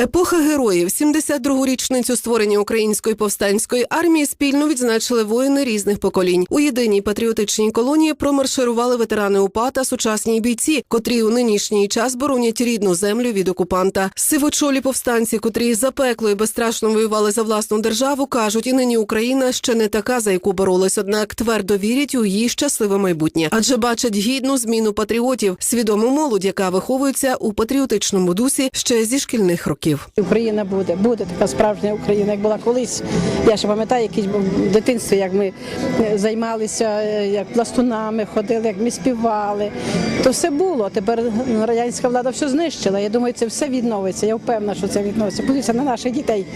Епоха героїв 72-гу річницю створення української повстанської армії спільно відзначили воїни різних поколінь. У єдиній патріотичній колонії промарширували ветерани УПА та сучасні бійці, котрі у нинішній час боронять рідну землю від окупанта. Сивочолі повстанці, котрі запекло і безстрашно воювали за власну державу, кажуть, і нині Україна ще не така, за яку боролись, однак твердо вірять у її щасливе майбутнє, адже бачать гідну зміну патріотів, свідому молодь, яка виховується у патріотичному дусі ще зі шкільних років. Україна буде, буде така справжня Україна, як була колись. Я ще пам'ятаю, якісь в дитинстві, як ми е, займалися е, як пластунами, ходили, як ми співали. То все було. Тепер радянська влада все знищила. Я думаю, це все відновиться. Я впевнена, що це відновиться. Подивіться на наших дітей,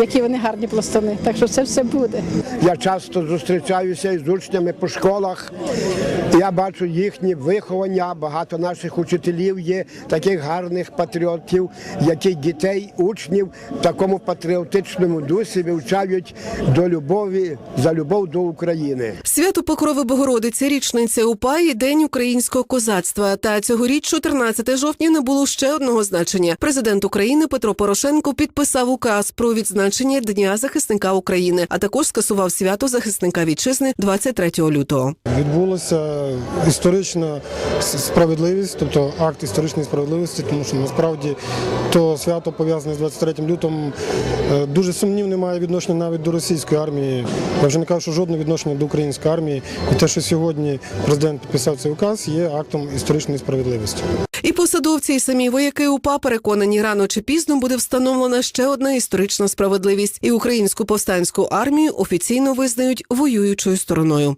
які вони гарні пластуни. Так що це все буде. Я часто зустрічаюся із учнями по школах. Я бачу їхні виховання. Багато наших учителів є таких гарних патріотів, які дітей, учнів в такому патріотичному дусі вивчають до любові за любов до України. Свято Покрови Богородиці, річниця УПА і День українського козацтва. Та цьогоріч, 14 жовтня, не було ще одного значення. Президент України Петро Порошенко підписав указ про відзначення Дня захисника України, а також скасував свято захисника вітчизни 23 лютого. Відбулася історична справедливість, тобто акт історичної справедливості, тому що насправді то свято пов'язане з 23 лютим е, дуже сумнівне має відношення навіть до російської армії. Я вже не кажу, що жодне відношення до української армії. І те, що сьогодні президент підписав цей указ, є актом історичної справедливості. І посадовці, і самі вояки УПА переконані, рано чи пізно буде встановлена ще одна історична справедливість, і українську повстанську армію офіційно визнають воюючою стороною.